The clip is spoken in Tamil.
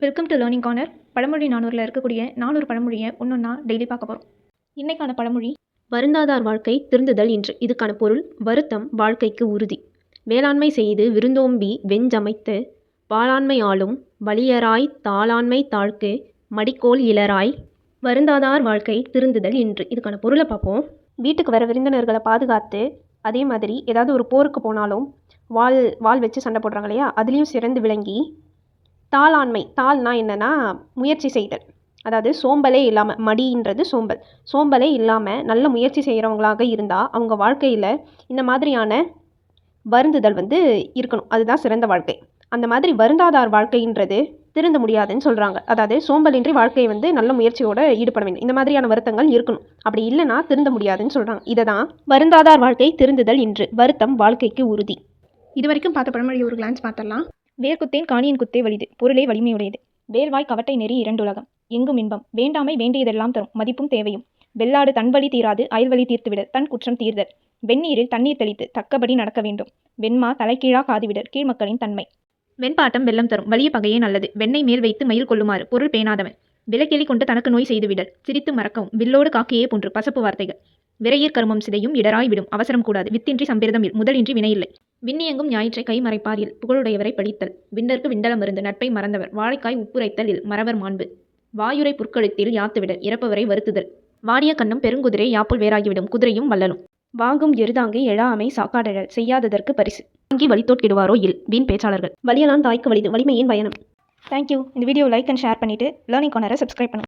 வெல்கம் டு லேர்னிங் கார்னர் பழமொழி நானூரில் இருக்கக்கூடிய நானூறு பழமொழியை ஒன்றொன்னா டெய்லி பார்க்க போகிறோம் இன்றைக்கான பழமொழி வருந்தாதார் வாழ்க்கை திருந்துதல் என்று. இதுக்கான பொருள் வருத்தம் வாழ்க்கைக்கு உறுதி. வேளாண்மை செய்து விருந்தோம்பி வெஞ்சமைத்து வாளாண்மை ஆளும் வலியராய் தாளாண்மை தாழ்க்கு மடிக்கோல் இளராய் வருந்தாதார் வாழ்க்கை திருந்துதல் என்று. இதுக்கான பொருளை பார்ப்போம். வீட்டுக்கு வர விருந்தினர்களை பாதுகாத்து அதே மாதிரி ஏதாவது ஒரு போருக்கு போனாலும் வாள் வாள் வச்சு சண்டை போடுறாங்க இல்லையா? அதுலேயும் சிறந்து விளங்கி தாளாண்மை தாள்னா என்னென்னா முயற்சி செய்தல். அதாவது சோம்பலே இல்லாமல் மடின்றது சோம்பல். சோம்பலே இல்லாமல் நல்ல முயற்சி செய்கிறவங்களாக இருந்தால் அவங்க வாழ்க்கையில் இந்த மாதிரியான வருந்துதல் வந்து இருக்கணும். அதுதான் சிறந்த வாழ்க்கை. அந்த மாதிரி வருந்தாதார் வாழ்க்கைன்றது திருந்த முடியாதுன்னு சொல்கிறாங்க அதாவது சோம்பலின்றி வாழ்க்கையை வந்து நல்ல முயற்சியோட ஈடுபட வேண்டும். இந்த மாதிரியான வருத்தங்கள் இருக்கணும். அப்படி இல்லைன்னா திருந்த முடியாதுன்னு சொல்கிறாங்க இதை தான் வருந்தாதார் வாழ்க்கை திருந்துதல் இன்று வருத்தம் வாழ்க்கைக்கு உறுதி. இது வரைக்கும் பார்த்த பழமொழி ஒரு கிளான்ஸ் பார்த்தலாம் வேர்க்குத்தேன் காணியின் குத்தே வலிது பொருளே வலிமையுடையது. வேல்வாய் கவட்டை நெறி இரண்டுலகம். எங்கும் இன்பம். வேண்டாமை வேண்டியதெல்லாம் தரும். மதிப்பும் தேவையும். வெள்ளாடு தன் வழி தீராது அயல்வழி தீர்த்துவிட. தன் குற்றம் தீர்தல். வெந்நீரில் தண்ணீர் தெளித்து தக்கபடி நடக்க வேண்டும். வெண்மா தலைக்கீழா காதுவிடர் கீழ்மக்களின் தன்மை. வெண்பாட்டம் வெள்ளம் தரும். வலிய பகையே நல்லது. வெண்ணை மேல் வைத்து மயில் கொள்ளுமாறு பொருள் பேணாதவன். விலக்கெளி கொண்டு தனக்கு நோய் செய்துவிடல். சிரித்து மறக்கவும். வில்லோடு காக்கையே போன்று பசப்பு வார்த்தைகள். விரையீர் கருமம் சிதையும் இடராய் விடும். அவசரம் கூடாது. வித்தின்றி சம்பிரதம் முதலின்றி வினையில்லை. விண்ணியங்கும் ஞாயிற்றை கைமறைப்பாரில் புகழுடையவரை பழித்தல் விண்டற்கு விண்டலம் இருந்து நட்பை மறந்தவர். வாழைக்காய் உப்புரைத்தல் இல் மறவர் மாண்பு. வாயுரை புற்கழுத்தில் யாத்துவிடல். இறப்பவரை வருத்துதல். வாடிய கண்ணும் பெருங்குதிரை யாப்புள் வேறாகிவிடும். குதிரையும் வல்லலும். வாங்கும் எருதாங்கி எழாமை சாக்காடழல் செய்யாததற்கு பரிசு. வாங்கி வழித்தோட்கிடுவாரோ இல். வீண் பேச்சாளர்கள். வலியலான் தாய்க்கு வலிது. வலிமையின் பயணம். தேங்க்யூ இந்த வீடியோ லைக் அண்ட் ஷேர் பண்ணிவிட்டு லேர்னிங் கார்னரை சப்ஸ்கிரைப் பண்ணுங்கள்